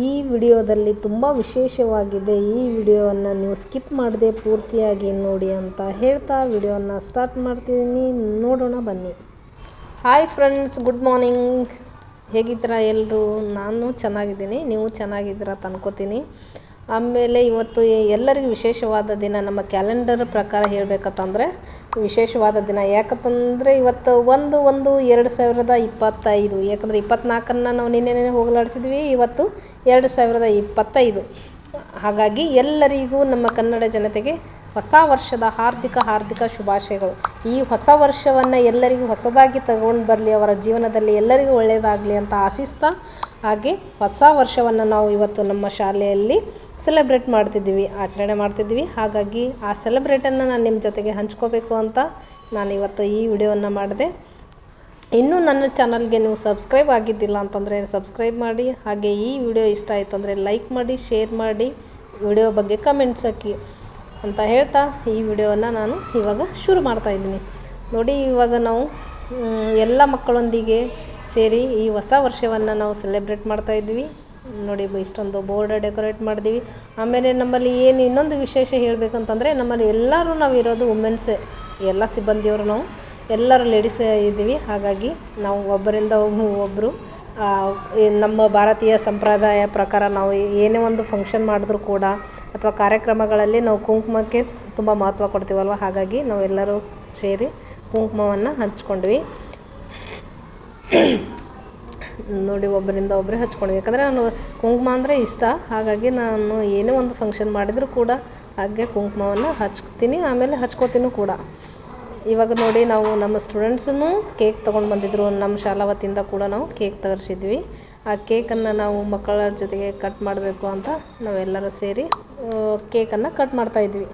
ಈ ವಿಡಿಯೋದಲ್ಲಿ ತುಂಬ ವಿಶೇಷವಾಗಿದೆ. ಈ ವಿಡಿಯೋವನ್ನು ನೀವು ಸ್ಕಿಪ್ ಮಾಡದೆ ಪೂರ್ತಿಯಾಗಿ ನೋಡಿ ಅಂತ ಹೇಳ್ತಾ ವಿಡಿಯೋನ ಸ್ಟಾರ್ಟ್ ಮಾಡ್ತಿದ್ದೀನಿ ನೋಡೋಣ, ಬನ್ನಿ. Hi friends, good morning. ಹೇಗಿದ್ದೀರಾ ಎಲ್ಲರೂ? ನಾನು ಚೆನ್ನಾಗಿದ್ದೀನಿ. ನೀವು ಚೆನ್ನಾಗಿದ್ದೀರಾ ಅಂತ ಅನ್ಕೋತೀನಿ. ಆಮೇಲೆ ಇವತ್ತು ಎಲ್ಲರಿಗೂ ವಿಶೇಷವಾದ ದಿನ, ನಮ್ಮ ಕ್ಯಾಲೆಂಡರ್ ಪ್ರಕಾರ ಹೇಳಬೇಕಂತಂದರೆ ವಿಶೇಷವಾದ ದಿನ. ಯಾಕಂತಂದರೆ ಇವತ್ತು ಒಂದು ಒಂದು ಎರಡು ಸಾವಿರದ ಇಪ್ಪತ್ತೈದು, ಯಾಕಂದರೆ ಇಪ್ಪತ್ನಾಲ್ಕನ್ನು ನಾವು ನಿನ್ನೆ ಹೋಗಲಾಡಿಸಿದ್ವಿ, ಇವತ್ತು ಎರಡು ಸಾವಿರದ ಇಪ್ಪತ್ತೈದು. ಹಾಗಾಗಿ ಎಲ್ಲರಿಗೂ ನಮ್ಮ ಕನ್ನಡ ಜನತೆಗೆ ಹೊಸ ವರ್ಷದ ಹಾರ್ದಿಕ ಹಾರ್ದಿಕ ಶುಭಾಶಯಗಳು. ಈ ಹೊಸ ವರ್ಷವನ್ನು ಎಲ್ಲರಿಗೂ ಹೊಸದಾಗಿ ತಗೊಂಡು ಬರಲಿ, ಅವರ ಜೀವನದಲ್ಲಿ ಎಲ್ಲರಿಗೂ ಒಳ್ಳೆಯದಾಗಲಿ ಅಂತ ಆಶಿಸ್ತಾ, ಹಾಗೆ ಹೊಸ ವರ್ಷವನ್ನು ನಾವು ಇವತ್ತು ನಮ್ಮ ಶಾಲೆಯಲ್ಲಿ ಸೆಲೆಬ್ರೇಟ್ ಮಾಡ್ತಿದ್ದೀವಿ, ಆಚರಣೆ ಮಾಡ್ತಿದ್ದೀವಿ. ಹಾಗಾಗಿ ಆ ಸೆಲೆಬ್ರೇಟನ್ನು ನಾನು ನಿಮ್ಮ ಜೊತೆಗೆ ಹಂಚ್ಕೋಬೇಕು ಅಂತ ನಾನು ಇವತ್ತು ಈ ವಿಡಿಯೋವನ್ನು ಮಾಡಿದೆ. ಇನ್ನೂ ನನ್ನ ಚಾನಲ್ಗೆ ನೀವು ಸಬ್ಸ್ಕ್ರೈಬ್ ಆಗಿದ್ದಿಲ್ಲ ಅಂತಂದರೆ ಸಬ್ಸ್ಕ್ರೈಬ್ ಮಾಡಿ, ಹಾಗೆ ಈ ವಿಡಿಯೋ ಇಷ್ಟ ಆಯಿತು ಅಂದರೆ ಲೈಕ್ ಮಾಡಿ, ಶೇರ್ ಮಾಡಿ, ವಿಡಿಯೋ ಬಗ್ಗೆ ಕಮೆಂಟ್ಸ್ ಹಾಕಿ. ಅಂತ ಹೇಳ್ತಾ ಈ ವಿಡಿಯೋನ ನಾನು ಇವಾಗ ಶುರು ಮಾಡ್ತಾ ಇದ್ದೀನಿ. ನೋಡಿ, ಇವಾಗ ನಾವು ಎಲ್ಲ ಮಕ್ಕಳೊಂದಿಗೆ ಸೇರಿ ಈ ಹೊಸ ವರ್ಷವನ್ನು ನಾವು ಸೆಲೆಬ್ರೇಟ್ ಮಾಡ್ತಾ ಇದ್ವಿ. ನೋಡಿ, ಇಷ್ಟೊಂದು ಬೋರ್ಡ್ ಡೆಕೋರೇಟ್ ಮಾಡಿದ್ವಿ. ಆಮೇಲೆ ನಮ್ಮಲ್ಲಿ ಏನು ಇನ್ನೊಂದು ವಿಶೇಷ ಹೇಳಬೇಕಂತಂದರೆ, ನಮ್ಮಲ್ಲಿ ಎಲ್ಲರೂ ನಾವು ಇರೋದು ವುಮೆನ್ಸೇ ಎಲ್ಲ ಸಿಬ್ಬಂದಿಯವರು ನಾವು, ಎಲ್ಲರೂ ಲೇಡೀಸೇ ಇದ್ದೀವಿ. ಹಾಗಾಗಿ ನಾವು ಒಬ್ಬರಿಂದ ಒಬ್ಬರು ನಮ್ಮ ಭಾರತೀಯ ಸಂಪ್ರದಾಯ ಪ್ರಕಾರ ನಾವು ಏನೇ ಒಂದು ಫಂಕ್ಷನ್ ಮಾಡಿದ್ರೂ ಕೂಡ ಅಥವಾ ಕಾರ್ಯಕ್ರಮಗಳಲ್ಲಿ ನಾವು ಕುಂಕುಮಕ್ಕೆ ತುಂಬ ಮಹತ್ವ ಕೊಡ್ತೀವಲ್ವ? ಹಾಗಾಗಿ ನಾವೆಲ್ಲರೂ ಸೇರಿ ಕುಂಕುಮವನ್ನು ಹಂಚ್ಕೊಂಡ್ವಿ. ನೋಡಿ, ಒಬ್ಬರಿಂದ ಒಬ್ಬರೇ ಹಚ್ಕೊಂಡ್ವಿ. ಯಾಕಂದರೆ ನಾನು ಕುಂಕುಮ ಅಂದರೆ ಇಷ್ಟ. ಹಾಗಾಗಿ ನಾನು ಏನೇ ಒಂದು ಫಂಕ್ಷನ್ ಮಾಡಿದರೂ ಕೂಡ ಹಾಗೆ ಕುಂಕುಮವನ್ನು ಹಚ್ತೀನಿ ಆಮೇಲೆ ಹಚ್ಕೋತೀನಿ ಕೂಡ. ಇವಾಗ ನೋಡಿ ನಾವು ನಮ್ಮ ಸ್ಟೂಡೆಂಟ್ಸನ್ನು ಕೇಕ್ ತೊಗೊಂಡು ಬಂದಿದ್ದರು ನಮ್ಮ ಶಾಲಾ ವತಿಯಿಂದ ಕೂಡ ನಾವು ಕೇಕ್ ತರಿಸಿದ್ವಿ. ಆ ಕೇಕನ್ನು ನಾವು ಮಕ್ಕಳ ಜೊತೆಗೆ ಕಟ್ ಮಾಡಬೇಕು ಅಂತ ನಾವೆಲ್ಲರೂ ಸೇರಿ ಕೇಕನ್ನು ಕಟ್ ಮಾಡ್ತಾಯಿದ್ವಿ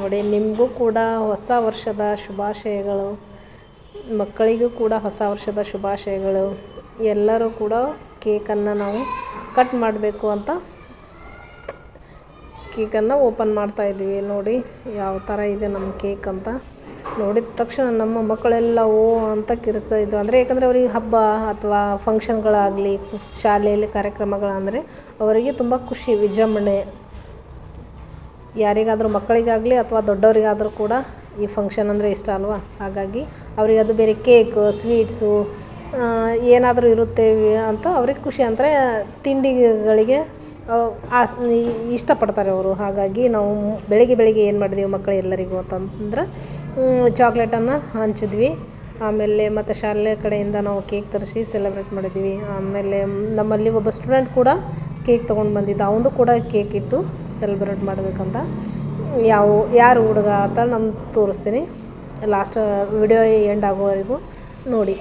ನೋಡಿ, ನಿಮಗೂ ಕೂಡ ಹೊಸ ವರ್ಷದ ಶುಭಾಶಯಗಳು, ಮಕ್ಕಳಿಗೂ ಕೂಡ ಹೊಸ ವರ್ಷದ ಶುಭಾಶಯಗಳು, ಎಲ್ಲರೂ ಕೂಡ ಕೇಕನ್ನು ನಾವು ಕಟ್ ಮಾಡಬೇಕು ಅಂತ ಕೇಕನ್ನು ಓಪನ್ ಮಾಡ್ತಾ ಇದ್ದೀವಿ. ನೋಡಿ ಯಾವ ಥರ ಇದೆ ನಮ್ಮ ಕೇಕ್ ಅಂತ. ನೋಡಿದ ತಕ್ಷಣ ನಮ್ಮ ಮಕ್ಕಳೆಲ್ಲ, ಓ ಅಂತ ಕಿರ್ತಾ ಇದ್ವು ಅಂದರೆ ಯಾಕಂದರೆ ಅವ್ರಿಗೆ ಹಬ್ಬ ಅಥವಾ ಫಂಕ್ಷನ್ಗಳಾಗಲಿ, ಶಾಲೆಯಲ್ಲಿ ಕಾರ್ಯಕ್ರಮಗಳಂದರೆ ಅವರಿಗೆ ತುಂಬ ಖುಷಿ, ವಿಜೃಂಭಣೆ. ಯಾರಿಗಾದರೂ ಮಕ್ಕಳಿಗಾಗಲಿ ಅಥವಾ ದೊಡ್ಡವರಿಗಾದರೂ ಕೂಡ ಈ ಫಂಕ್ಷನ್ ಅಂದರೆ ಇಷ್ಟ ಅಲ್ವಾ? ಹಾಗಾಗಿ ಅವ್ರಿಗೆ ಅದು ಬೇರೆ ಕೇಕ್, ಸ್ವೀಟ್ಸು ಏನಾದರೂ ಇರುತ್ತೆ ಅಂತ ಅವ್ರಿಗೆ ಖುಷಿ. ಅಂದರೆ ತಿಂಡಿಗಳಿಗೆ ಆಸ್ ಇಷ್ಟಪಡ್ತಾರೆ ಅವರು. ಹಾಗಾಗಿ ನಾವು ಬೆಳಗ್ಗೆ ಬೆಳಗ್ಗೆ ಏನು ಮಾಡಿದ್ವಿ ಮಕ್ಕಳು ಎಲ್ಲರಿಗೂ ಅಂತಂದ್ರೆ ಚಾಕ್ಲೇಟನ್ನು ಹಂಚಿದ್ವಿ. ಆಮೇಲೆ ಮತ್ತು ಶಾಲೆ ಕಡೆಯಿಂದ ನಾವು ಕೇಕ್ ತರಿಸಿ ಸೆಲೆಬ್ರೇಟ್ ಮಾಡಿದ್ವಿ. ಆಮೇಲೆ ನಮ್ಮಲ್ಲಿ ಒಬ್ಬ ಸ್ಟೂಡೆಂಟ್ ಕೂಡ ಕೇಕ್ ತೊಗೊಂಡು ಬಂದಿದ್ದ. ಅವನು ಕೂಡ ಕೇಕ್ ಇಟ್ಟು ಸೆಲೆಬ್ರೇಟ್ ಮಾಡಬೇಕಂತ. ಯಾವ, ಯಾರು ಹುಡುಗ ಅಂತ ನಾನು ತೋರಿಸ್ತೀನಿ. ಲಾಸ್ಟ್ ವಿಡಿಯೋ ಎಂಡ್ ಆಗೋವರೆಗೂ ನೋಡಿ.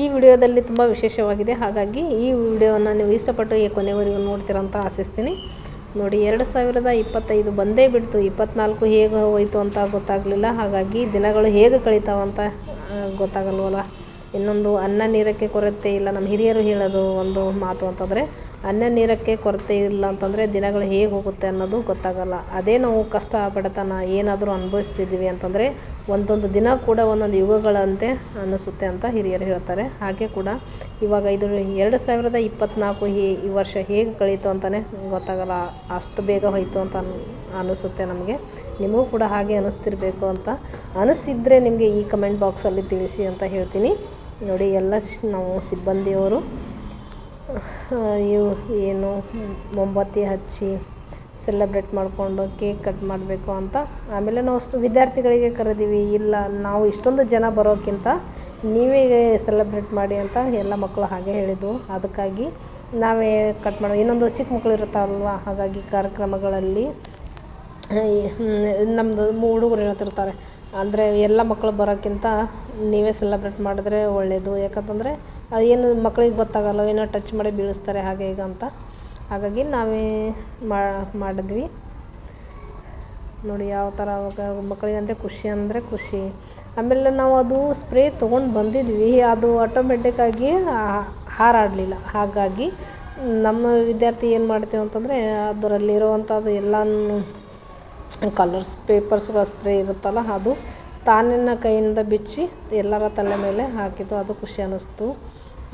ಈ ವಿಡಿಯೋದಲ್ಲಿ ತುಂಬ ವಿಶೇಷವಾಗಿದೆ. ಹಾಗಾಗಿ ಈ ವಿಡಿಯೋವನ್ನು ನೀವು ಇಷ್ಟಪಟ್ಟು ಈ ಕೊನೆವರೆಗೂ ನೋಡ್ತೀರ ಅಂತ ಆಶಿಸ್ತೀನಿ. ನೋಡಿ, ಎರಡು ಸಾವಿರದ ಇಪ್ಪತ್ತೈದು ಬಂದೇ ಬಿಡ್ತು. ಇಪ್ಪತ್ನಾಲ್ಕು ಹೇಗೆ ಹೋಯಿತು ಅಂತ ಗೊತ್ತಾಗಲಿಲ್ಲ. ಹಾಗಾಗಿ ದಿನಗಳು ಹೇಗೆ ಕಳೀತಾವಂತ ಗೊತ್ತಾಗಲ್ವಲ್ಲ? ಇನ್ನೊಂದು ಅನ್ನ ನೀರಕ್ಕೆ ಕೊರತೆ ಇಲ್ಲ. ನಮ್ಮ ಹಿರಿಯರು ಹೇಳೋದು ಒಂದು ಮಾತು ಅಂತಂದರೆ, ಅನ್ನ ನೀರಕ್ಕೆ ಕೊರತೆ ಇಲ್ಲ ಅಂತಂದರೆ ದಿನಗಳು ಹೇಗೆ ಹೋಗುತ್ತೆ ಅನ್ನೋದು ಗೊತ್ತಾಗಲ್ಲ. ಅದೇ ನಾವು ಕಷ್ಟ ಬಡತನ ಏನಾದರೂ ಅನುಭವಿಸ್ತಿದ್ದೀವಿ ಅಂತಂದರೆ, ಒಂದೊಂದು ದಿನ ಕೂಡ ಒಂದೊಂದು ಯುಗಗಳಂತೆ ಅನ್ನಿಸುತ್ತೆ ಅಂತ ಹಿರಿಯರು ಹೇಳ್ತಾರೆ. ಹಾಗೆ ಕೂಡ ಇವಾಗ ಇದು ಎರಡು ಸಾವಿರದ ಇಪ್ಪತ್ತ್ನಾಲ್ಕು ಈ ವರ್ಷ ಹೇಗೆ ಕಳೀತು ಅಂತಲೇ ಗೊತ್ತಾಗಲ್ಲ. ಅಷ್ಟು ಬೇಗ ಹೋಯಿತು ಅಂತ ಅನ್ನಿಸುತ್ತೆ ನಮಗೆ. ನಿಮಗೂ ಕೂಡ ಹಾಗೆ ಅನ್ನಿಸ್ತಿರ್ಬೇಕು ಅಂತ. ಅನಿಸಿದರೆ ನಿಮಗೆ ಈ ಕಮೆಂಟ್ ಬಾಕ್ಸಲ್ಲಿ ತಿಳಿಸಿ ಅಂತ ಹೇಳ್ತೀನಿ. ನೋಡಿ, ಎಲ್ಲ ನಾವು ಸಿಬ್ಬಂದಿಯವರು ಇವು ಏನು ಮೊಂಬತ್ತಿ ಹಚ್ಚಿ ಸೆಲೆಬ್ರೇಟ್ ಮಾಡಿಕೊಂಡು ಕೇಕ್ ಕಟ್ ಮಾಡಬೇಕು ಅಂತ. ಆಮೇಲೆ ನಾವು ಅಷ್ಟು ವಿದ್ಯಾರ್ಥಿಗಳಿಗೆ ಕರೆದೀವಿ, ಇಲ್ಲ, ನಾವು ಇಷ್ಟೊಂದು ಜನ ಬರೋಕ್ಕಿಂತ ನೀವೇ ಸೆಲೆಬ್ರೇಟ್ ಮಾಡಿ ಅಂತ ಎಲ್ಲ ಮಕ್ಕಳು ಹಾಗೆ ಹೇಳಿದ್ವು ಅದಕ್ಕಾಗಿ ನಾವೇ ಕಟ್ ಮಾಡೋ. ಇನ್ನೊಂದು ಚಿಕ್ಕ ಮಕ್ಕಳು ಇರ್ತಾವಲ್ವ ಹಾಗಾಗಿ ಕಾರ್ಯಕ್ರಮಗಳಲ್ಲಿ ನಮ್ಮದು ಹುಡುಗರು ಹೇಳ್ತಿರ್ತಾರೆ ಅಂದರೆ ಎಲ್ಲ ಮಕ್ಕಳು ಬರೋಕ್ಕಿಂತ ನೀವೇ ಸೆಲೆಬ್ರೇಟ್ ಮಾಡಿದ್ರೆ ಒಳ್ಳೆಯದು ಯಾಕಂತಂದರೆ ಏನು ಮಕ್ಳಿಗೆ ಗೊತ್ತಾಗಲ್ಲ, ಏನೋ ಟಚ್ ಮಾಡಿ ಬೀಳಿಸ್ತಾರೆ, ಹಾಗೆ ಈಗ ಅಂತ. ಹಾಗಾಗಿ ನಾವೇ ಮಾಡಿದ್ವಿ. ನೋಡಿ ಯಾವ ಥರ ಅವಾಗ ಮಕ್ಕಳಿಗೆ ಅಂದರೆ ಖುಷಿ ಅಂದರೆ ಖುಷಿ. ಆಮೇಲೆ ನಾವು ಅದು ಸ್ಪ್ರೇ ತೊಗೊಂಡು ಬಂದಿದ್ವಿ. ಅದು ಆಟೋಮೆಟಿಕ್ಕಾಗಿ ಹಾರಾಡಲಿಲ್ಲ. ಹಾಗಾಗಿ ನಮ್ಮ ವಿದ್ಯಾರ್ಥಿ ಏನು ಮಾಡ್ತೀವಿ ಅಂತಂದರೆ ಅದರಲ್ಲಿರುವಂಥದ್ದು ಎಲ್ಲನೂ ಕಲರ್ಸ್, ಪೇಪರ್ಸ್ಗಳ ಸ್ಪ್ರೇ ಇರುತ್ತಲ್ಲ, ಅದು ತಾನಿನ ಕೈಯಿಂದ ಬಿಚ್ಚಿ ಎಲ್ಲರ ತಲೆ ಮೇಲೆ ಹಾಕಿದ್ದು, ಅದು ಖುಷಿ ಅನ್ನಿಸ್ತು.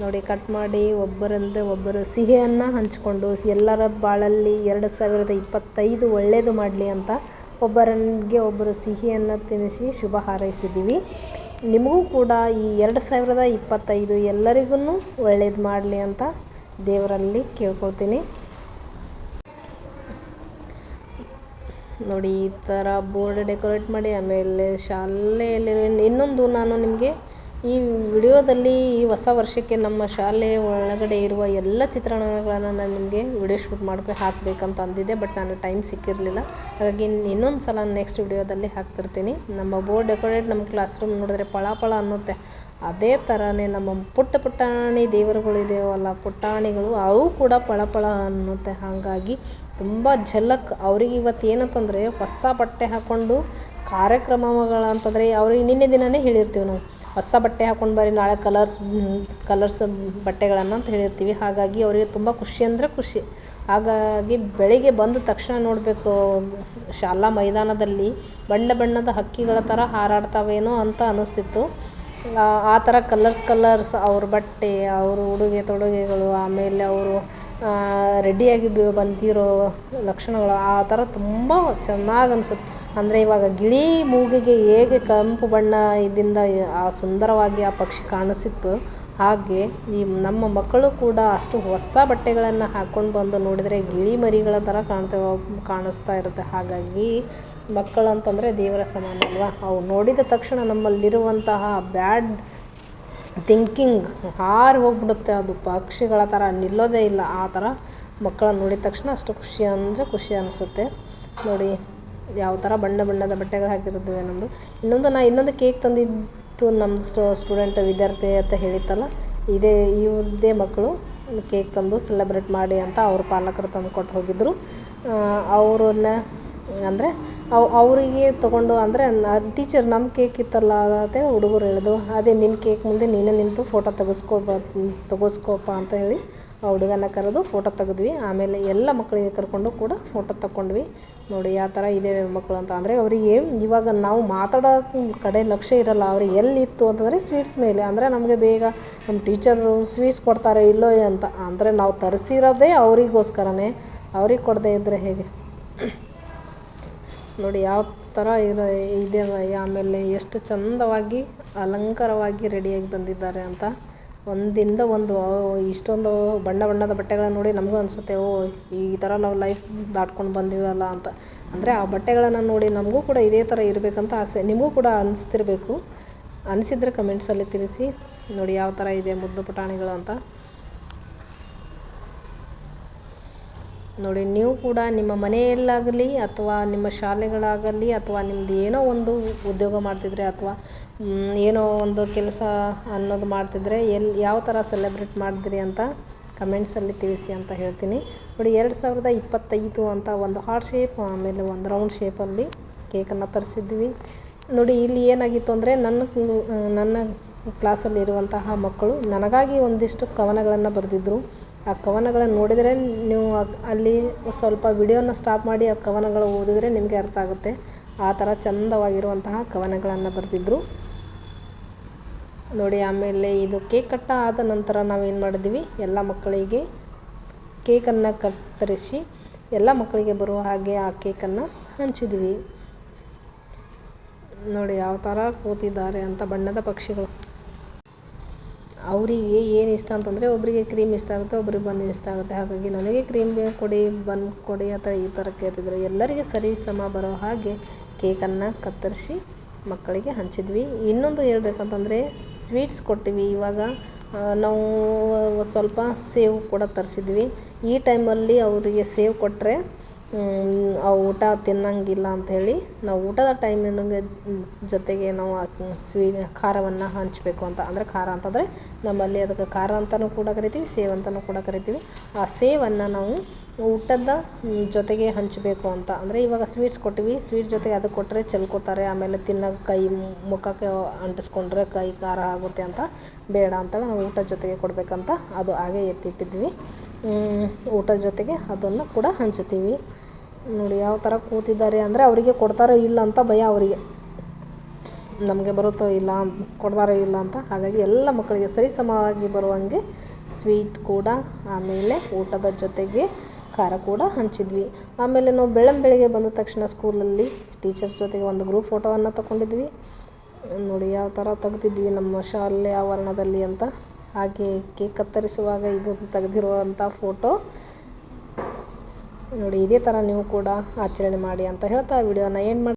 ನೋಡಿ, ಕಟ್ ಮಾಡಿ ಒಬ್ಬರಿಂದ ಒಬ್ಬರು ಸಿಹಿಯನ್ನು ಹಂಚಿಕೊಂಡು, ಎಲ್ಲರ ಬಾಳಲ್ಲಿ ಎರಡು ಸಾವಿರದ ಇಪ್ಪತ್ತೈದು ಒಳ್ಳೆಯದು ಮಾಡಲಿ ಅಂತ ಒಬ್ಬರಿಗೆ ಒಬ್ಬರು ಸಿಹಿಯನ್ನು ತಿನ್ನಿಸಿ ಶುಭ ಹಾರೈಸಿದ್ದೀವಿ. ನಿಮಗೂ ಕೂಡ ಈ ಎರಡು ಸಾವಿರದ ಇಪ್ಪತ್ತೈದು ಎಲ್ಲರಿಗೂ ಒಳ್ಳೇದು ಮಾಡಲಿ ಅಂತ ದೇವರಲ್ಲಿ ಕೇಳ್ಕೊಳ್ತೀನಿ. ನೋಡಿ ಈ ಥರ ಬೋರ್ಡ್ ಡೆಕೋರೇಟ್ ಮಾಡಿ ಆಮೇಲೆ ಶಾಲೆಯಲ್ಲಿರೋ ಇನ್ನೊಂದು ನಾನು ನಿಮಗೆ ಈ ವಿಡಿಯೋದಲ್ಲಿ ಈ ಹೊಸ ವರ್ಷಕ್ಕೆ ನಮ್ಮ ಶಾಲೆ ಒಳಗಡೆ ಇರುವ ಎಲ್ಲ ಚಿತ್ರಣಗಳನ್ನು ನಾನು ನಿಮಗೆ ವಿಡಿಯೋ ಶೂಟ್ ಮಾಡ್ಕೊ ಹಾಕಬೇಕಂತ ಅಂದಿದ್ದೆ, ಬಟ್ ನಾನು ಟೈಮ್ ಸಿಕ್ಕಿರಲಿಲ್ಲ. ಹಾಗಾಗಿ ಇನ್ನೊಂದು ಸಲ ನೆಕ್ಸ್ಟ್ ವಿಡಿಯೋದಲ್ಲಿ ಹಾಕ್ತಿರ್ತೀನಿ. ನಮ್ಮ ಬೋರ್ಡ್ ಡೆಕೋರೇಟ್ ನಮ್ಮ ಕ್ಲಾಸ್ ರೂಮ್ ನೋಡಿದ್ರೆ ಪಳ ಪಳ ಅನ್ನುತ್ತೆ. ಅದೇ ಥರನೇ ನಮ್ಮ ಪುಟ್ಟ ಪುಟಾಣಿ ದೇವರುಗಳಿದೆಯವಲ್ಲ ಪುಟಾಣಿಗಳು ಅವು ಕೂಡ ಪಳಪಳ ಪಳ ಅನ್ನುತ್ತೆ. ಹಾಗಾಗಿ ತುಂಬ ಝಲಕ್. ಅವ್ರಿಗೆ ಇವತ್ತು ಏನಂತಂದರೆ ಹೊಸ ಬಟ್ಟೆ ಹಾಕ್ಕೊಂಡು ಕಾರ್ಯಕ್ರಮಗಳಂತಂದರೆ ಅವ್ರಿಗೆ ನಿನ್ನೆ ದಿನವೇ ಹೇಳಿರ್ತೀವಿ ನಾವು. ಹೊಸ ಬಟ್ಟೆ ಹಾಕೊಂಡು ಬರ್ರಿ, ನಾಳೆ ಕಲರ್ಸ್ ಕಲರ್ಸ್ ಬಟ್ಟೆಗಳನ್ನು ಅಂತ ಹೇಳಿರ್ತೀವಿ. ಹಾಗಾಗಿ ಅವರಿಗೆ ತುಂಬ ಖುಷಿ ಅಂದರೆ ಖುಷಿ. ಹಾಗಾಗಿ ಬೆಳಿಗ್ಗೆ ಬಂದ ತಕ್ಷಣ ನೋಡಬೇಕು, ಶಾಲಾ ಮೈದಾನದಲ್ಲಿ ಬಣ್ಣ ಬಣ್ಣದ ಹಕ್ಕಿಗಳ ಥರ ಹಾರಾಡ್ತಾವೇನೋ ಅಂತ ಅನ್ನಿಸ್ತಿತ್ತು ಆ ಥರ ಕಲರ್ಸ್ ಕಲರ್ಸ್ ಅವ್ರ ಬಟ್ಟೆ, ಅವ್ರ ಉಡುಗೆ ತೊಡುಗೆಗಳು, ಆಮೇಲೆ ಅವರು ರೆಡಿಯಾಗಿ ಬಂದಿರೋ ಲಕ್ಷಣಗಳು, ಆ ಥರ ತುಂಬ ಚೆನ್ನಾಗಿ ಅನ್ಸುತ್ತೆ. ಅಂದರೆ ಇವಾಗ ಗಿಳಿ ಮೂಗಿಗೆ ಹೇಗೆ ಕೆಂಪು ಬಣ್ಣ ಇದರಿಂದ ಆ ಸುಂದರವಾಗಿ ಆ ಪಕ್ಷಿ ಕಾಣಿಸಿತ್ತು, ಹಾಗೆ ಈ ನಮ್ಮ ಮಕ್ಕಳು ಕೂಡ ಅಷ್ಟು ಹೊಸ ಬಟ್ಟೆಗಳನ್ನು ಹಾಕ್ಕೊಂಡು ಬಂದು ನೋಡಿದರೆ ಗಿಳಿ ಮರಿಗಳ ಥರ ಕಾಣ್ತೇವೆ ಕಾಣಿಸ್ತಾ ಇರುತ್ತೆ. ಹಾಗಾಗಿ ಮಕ್ಕಳು ಅಂತಂದರೆ ದೇವರ ಸಮಾನ ಅಲ್ವಾ? ಅವು ನೋಡಿದ ತಕ್ಷಣ ನಮ್ಮಲ್ಲಿರುವಂತಹ ಬ್ಯಾಡ್ ಥಿಂಕಿಂಗ್ ಹಾರಿ ಹೋಗ್ಬಿಡುತ್ತೆ. ಅದು ಪಕ್ಷಿಗಳ ಥರ ನಿಲ್ಲೋದೇ ಇಲ್ಲ. ಆ ಥರ ಮಕ್ಕಳನ್ನ ನೋಡಿದ ತಕ್ಷಣ ಅಷ್ಟು ಖುಷಿ ಅಂದರೆ ಖುಷಿ ಅನಿಸುತ್ತೆ. ನೋಡಿ ಯಾವ ಥರ ಬಣ್ಣ ಬಣ್ಣದ ಬಟ್ಟೆಗಳು ಹಾಕಿರುತ್ತವೆ ನಮ್ಮದು ಇನ್ನೊಂದು ನಾ ಇನ್ನೊಂದು ಕೇಕ್ ತಂದಿದ್ದು ನಮ್ಮದು ಸ್ಟೋ ಸ್ಟೂಡೆಂಟ್ ವಿದ್ಯಾರ್ಥಿ ಅಂತ ಹೇಳಿತ್ತಲ್ಲ, ಇದೇ ಇವ್ರದ್ದೇ ಮಕ್ಕಳು ಕೇಕ್ ತಂದು ಸೆಲೆಬ್ರೇಟ್ ಮಾಡಿ ಅಂತ ಅವ್ರ ಪಾಲಕರು ತಂದು ಕೊಟ್ಟು ಹೋಗಿದ್ದರು ಅವ್ರನ್ನ, ಅಂದರೆ ಅವು, ಅವರಿಗೆ ತೊಗೊಂಡು, ಅಂದರೆ ಟೀಚರ್ ನಮ್ಮ ಕೇಕ್ ಇತ್ತಲ್ಲ ಅಂತ ಹುಡುಗರು ಹೇಳಿದ್ರು. ಅದೇ ನಿನ್ನ ಕೇಕ್ ಮುಂದೆ ನೀನೇ ನಿಂತು ಫೋಟೋ ತೆಗೆಸ್ಕೊಬ ತೆಗೆಸ್ಕೊಪ್ಪ ಅಂತ ಹೇಳಿ ಆ ಹುಡುಗನ ಕರೆದು ಫೋಟೋ ತೆಗೆದ್ವಿ. ಆಮೇಲೆ ಎಲ್ಲ ಮಕ್ಕಳಿಗೆ ಕರ್ಕೊಂಡು ಕೂಡ ಫೋಟೋ ತಗೊಂಡ್ವಿ ನೋಡಿ ಯಾವ ಥರ ಇದೆ ಮಕ್ಕಳು ಅಂತ ಅಂದರೆ ಅವರಿಗೆ ಇವಾಗ ನಾವು ಮಾತಾಡೋ ಕಡೆ ಲಕ್ಷ್ಯ ಇರಲ್ಲ, ಅವ್ರಿಗೆ ಎಲ್ಲಿತ್ತು ಅಂತಂದರೆ ಸ್ವೀಟ್ಸ್ ಮೇಲೆ. ಅಂದರೆ ನಮಗೆ ಬೇಗ ನಮ್ಮ ಟೀಚರು ಸ್ವೀಟ್ಸ್ ಕೊಡ್ತಾರೆ ಇಲ್ಲೋ ಅಂತ. ಅಂದರೆ ನಾವು ತರಿಸಿರೋದೇ ಅವರಿಗೋಸ್ಕರನೇ. ಅವ್ರಿಗೆ ಕೊಡದೇ ಇದ್ದರೆ ಹೇಗೆ? ನೋಡಿ ಯಾವ ಥರ ಇರೋ ಇದೆ ಆಮೇಲೆ ಎಷ್ಟು ಚಂದವಾಗಿ ಅಲಂಕಾರವಾಗಿ ರೆಡಿಯಾಗಿ ಬಂದಿದ್ದಾರೆ ಅಂತ. ಒಂದಿಂದ ಒಂದು ಇಷ್ಟೊಂದು ಬಣ್ಣ ಬಣ್ಣದ ಬಟ್ಟೆಗಳನ್ನು ನೋಡಿ ನಮಗೂ ಅನಿಸುತ್ತೆ, ಓ, ಈ ಥರ ನಾವು ಲೈಫ್ ದಾಟ್ಕೊಂಡು ಬಂದೀವಲ್ಲ ಅಂತ. ಅಂದರೆ ಆ ಬಟ್ಟೆಗಳನ್ನು ನೋಡಿ ನಮಗೂ ಕೂಡ ಇದೇ ಥರ ಇರಬೇಕಂತ ಆಸೆ. ನಿಮಗೂ ಕೂಡ ಅನಿಸ್ತಿರ್ಬೇಕು. ಅನಿಸಿದ್ರೆ ಕಮೆಂಟ್ಸಲ್ಲಿ ತಿಳಿಸಿ. ನೋಡಿ ಯಾವ ಥರ ಇದೆ ಮುದ್ದು ಪುಟಾಣಿಗಳು ಅಂತ. ನೋಡಿ, ನೀವು ಕೂಡ ನಿಮ್ಮ ಮನೆಯಲ್ಲಾಗಲಿ ಅಥವಾ ನಿಮ್ಮ ಶಾಲೆಗಳಾಗಲಿ ಅಥವಾ ನಿಮ್ಮದು ಏನೋ ಒಂದು ಉದ್ಯೋಗ ಮಾಡ್ತಿದ್ರೆ ಅಥವಾ ಏನೋ ಒಂದು ಕೆಲಸ ಅನ್ನೋದು ಮಾಡ್ತಿದ್ರೆ ಎಲ್ಲಿ ಯಾವ ಥರ ಸೆಲೆಬ್ರೇಟ್ ಮಾಡಿದ್ರಿ ಅಂತ ಕಮೆಂಟ್ಸಲ್ಲಿ ತಿಳಿಸಿ ಅಂತ ಹೇಳ್ತೀನಿ. ನೋಡಿ, ಎರಡು ಸಾವಿರದ ಇಪ್ಪತ್ತೈದು ಅಂತ ಒಂದು ಹಾರ್ಟ್ ಶೇಪ್, ಆಮೇಲೆ ಒಂದು ರೌಂಡ್ ಶೇಪಲ್ಲಿ ಕೇಕನ್ನು ತರಿಸಿದ್ವಿ. ನೋಡಿ, ಇಲ್ಲಿ ಏನಾಗಿತ್ತು ಅಂದರೆ ನನ್ನ ನನ್ನ ಕ್ಲಾಸಲ್ಲಿರುವಂತಹ ಮಕ್ಕಳು ನನಗಾಗಿ ಒಂದಿಷ್ಟು ಕವನಗಳನ್ನು ಬರೆದಿದ್ದರು ಆ ಕವನಗಳನ್ನು ನೋಡಿದರೆ ನೀವು ಅಲ್ಲಿ ಸ್ವಲ್ಪ ವಿಡಿಯೋನ ಸ್ಟಾಪ್ ಮಾಡಿ ಆ ಕವನಗಳು ಓದಿದರೆ ನಿಮಗೆ ಅರ್ಥ ಆಗುತ್ತೆ. ಆ ಥರ ಚಂದವಾಗಿರುವಂತಹ ಕವನಗಳನ್ನು ಬರೆದಿದ್ರು. ನೋಡಿ, ಆಮೇಲೆ ಇದು ಕೇಕ್ ಕಟ್ಟ ಆದ ನಂತರ ನಾವೇನು ಮಾಡಿದ್ವಿ? ಎಲ್ಲ ಮಕ್ಕಳಿಗೆ ಕೇಕನ್ನು ಕತ್ತರಿಸಿ ಎಲ್ಲ ಮಕ್ಕಳಿಗೆ ಬರುವ ಹಾಗೆ ಆ ಕೇಕನ್ನು ಹಂಚಿದ್ವಿ. ನೋಡಿ, ಯಾವ ಥರ ಕೂತಿದ್ದಾರೆ ಅಂತ ಬಣ್ಣದ ಪಕ್ಷಿಗಳು. ಅವರಿಗೆ ಏನು ಇಷ್ಟ ಅಂತಂದರೆ ಒಬ್ಬರಿಗೆ ಕ್ರೀಮ್ ಇಷ್ಟ ಆಗುತ್ತೆ, ಒಬ್ರಿಗೆ ಬನ್ ಇಷ್ಟ ಆಗುತ್ತೆ. ಹಾಗಾಗಿ ನನಗೆ ಕ್ರೀಮ್ ಕೊಡಿ, ಬನ್ ಕೊಡಿ ಅಥವಾ ಈ ಥರ ಕೇಳ್ತಿದ್ರು. ಎಲ್ಲರಿಗೆ ಸರಿ ಸಮ ಬರೋ ಹಾಗೆ ಕೇಕನ್ನು ಕತ್ತರಿಸಿ ಮಕ್ಕಳಿಗೆ ಹಂಚಿದ್ವಿ. ಇನ್ನೊಂದು ಹೇಳ್ಬೇಕಂತಂದರೆ ಸ್ವೀಟ್ಸ್ ಕೊಟ್ಟಿವಿ. ಇವಾಗ ನಾವು ಸ್ವಲ್ಪ ಸೇವ್ ಕೂಡ ತರಿಸಿದ್ವಿ. ಈ ಟೈಮಲ್ಲಿ ಅವರಿಗೆ ಸೇವ್ ಕೊಟ್ಟರೆ ಆ ಊಟ ತಿನ್ನಂಗಿಲ್ಲ ಅಂಥೇಳಿ ನಾವು ಊಟದ ಟೈಮಿನ ಜೊತೆಗೆ ನಾವು ಸ್ವೀ ಖಾರವನ್ನು ಹಂಚಬೇಕು ಅಂತ, ಅಂದರೆ ಖಾರ ಅಂತಂದರೆ ನಮ್ಮಲ್ಲಿ ಅದಕ್ಕೆ ಖಾರ ಅಂತಲೂ ಕೂಡ ಕರಿತೀವಿ, ಸೇವ್ ಅಂತಲೂ ಕೂಡ ಕರಿತೀವಿ. ಆ ಸೇವನ್ನು ನಾವು ಊಟದ ಜೊತೆಗೆ ಹಂಚಬೇಕು ಅಂತ, ಅಂದರೆ ಇವಾಗ ಸ್ವೀಟ್ಸ್ ಕೊಟ್ಟಿವಿ ಸ್ವೀಟ್ ಜೊತೆಗೆ ಅದು ಕೊಟ್ಟರೆ ಚೆಲ್ಕೋತಾರೆ, ಆಮೇಲೆ ತಿನ್ನೋ ಕೈ ಮುಖಕ್ಕೆ ಅಂಟಿಸ್ಕೊಂಡ್ರೆ ಕೈ ಖಾರ ಆಗುತ್ತೆ ಅಂತ, ಬೇಡ ಅಂತ ನಾವು ಊಟದ ಜೊತೆಗೆ ಕೊಡಬೇಕಂತ ಅದು ಹಾಗೆ ಎತ್ತಿಟ್ಟಿದ್ವಿ. ಊಟದ ಜೊತೆಗೆ ಅದನ್ನು ಕೂಡ ಹಂಚ್ತೀವಿ. ನೋಡಿ ಯಾವ ಥರ ಕೂತಿದ್ದಾರೆ ಅಂದರೆ ಅವರಿಗೆ ಕೊಡ್ತಾರೋ ಇಲ್ಲ ಅಂತ ಭಯ ಅವರಿಗೆ. ನಮಗೆ ಬರುತ್ತೋ ಇಲ್ಲ ಕೊಡ್ತಾರೋ ಇಲ್ಲ ಅಂತ. ಹಾಗಾಗಿ ಎಲ್ಲ ಮಕ್ಕಳಿಗೆ ಸರಿಸಮವಾಗಿ ಬರುವಂಗೆ ಸ್ವೀಟ್ ಕೂಡ, ಆಮೇಲೆ ಊಟದ ಜೊತೆಗೆ ಖಾರ ಕೂಡ ಹಂಚಿದ್ವಿ. ಆಮೇಲೆ ನಾವು ಬೆಳ್ಳಂಬೆಳಿಗ್ಗೆ ಬಂದ ತಕ್ಷಣ ಸ್ಕೂಲಲ್ಲಿ ಟೀಚರ್ಸ್ ಜೊತೆಗೆ ಒಂದು ಗ್ರೂಪ್ ಫೋಟೋವನ್ನು ತಗೊಂಡಿದ್ವಿ ನೋಡಿ ಯಾವ ಥರ ತೆಗ್ದಿದ್ವಿ ನಮ್ಮ ಶಾಲೆ ಆವರಣದಲ್ಲಿ ಅಂತ. ಹಾಗೆ ಕೇಕ್ ಕತ್ತರಿಸುವಾಗ ಇದು ತೆಗೆದಿರುವಂಥ ಫೋಟೋ ನೋಡಿ ಇದೇ ಥರ ನೀವು ಕೂಡ ಆಚರಣೆ ಮಾಡಿ ಅಂತ ಹೇಳ್ತಾ ವಿಡಿಯೋನ ಏನು ಮಾಡಿ